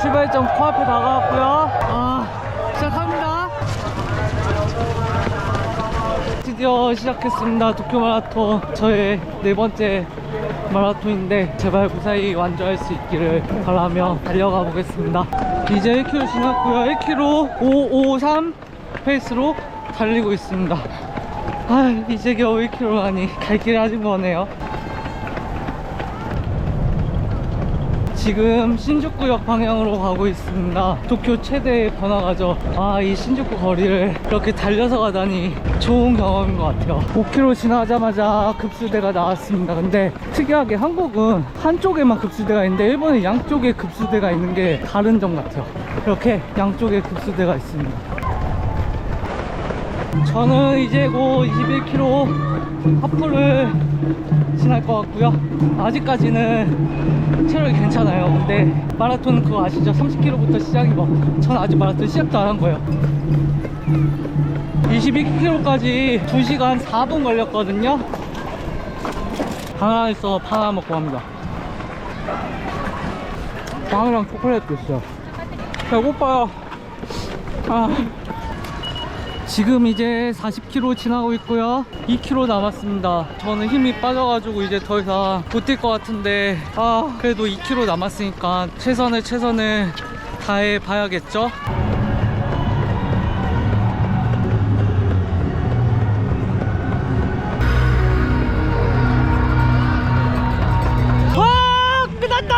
출발점 코앞에 다가왔고요. 아, 시작합니다. 드디어 시작했습니다. 도쿄 마라톤. 저의 네 번째 마라톤인데 제발 무사히 완주할 수 있기를 바라며 달려가 보겠습니다. 이제 1km 지났고요. 1km 553 페이스로 달리고 있습니다. 아, 이제 겨우 1km라니 갈길 아직 머네요. 지금 신주쿠역 방향으로 가고 있습니다. 도쿄 최대의 번화가죠. 아, 이 신주쿠 거리를 이렇게 달려서 가다니 좋은 경험인 것 같아요. 5km 지나자마자 급수대가 나왔습니다. 근데 특이하게 한국은 한쪽에만 급수대가 있는데 일본은 양쪽에 급수대가 있는 게 다른 점 같아요. 이렇게 양쪽에 급수대가 있습니다. 저는 이제 곧 21km 하프를 지날 것 같고요. 아직까지는 체력이 괜찮아요. 근데 마라톤 그거 아시죠? 30km부터 시작이고 전 아직 마라톤 시작도 안 한 거예요. 22km까지 2시간 4분 걸렸거든요. 방안에서 파나 먹고 갑니다. 빵이랑 초콜릿도 있어요. 배고파요. 아. 지금 이제 40km 지나고 있고요. 2km 남았습니다. 저는 힘이 빠져가지고 이제 더 이상 못 뛸 것 같은데 아 그래도 2km 남았으니까 최선을 최선을 다해 봐야겠죠? 아, 끝났다!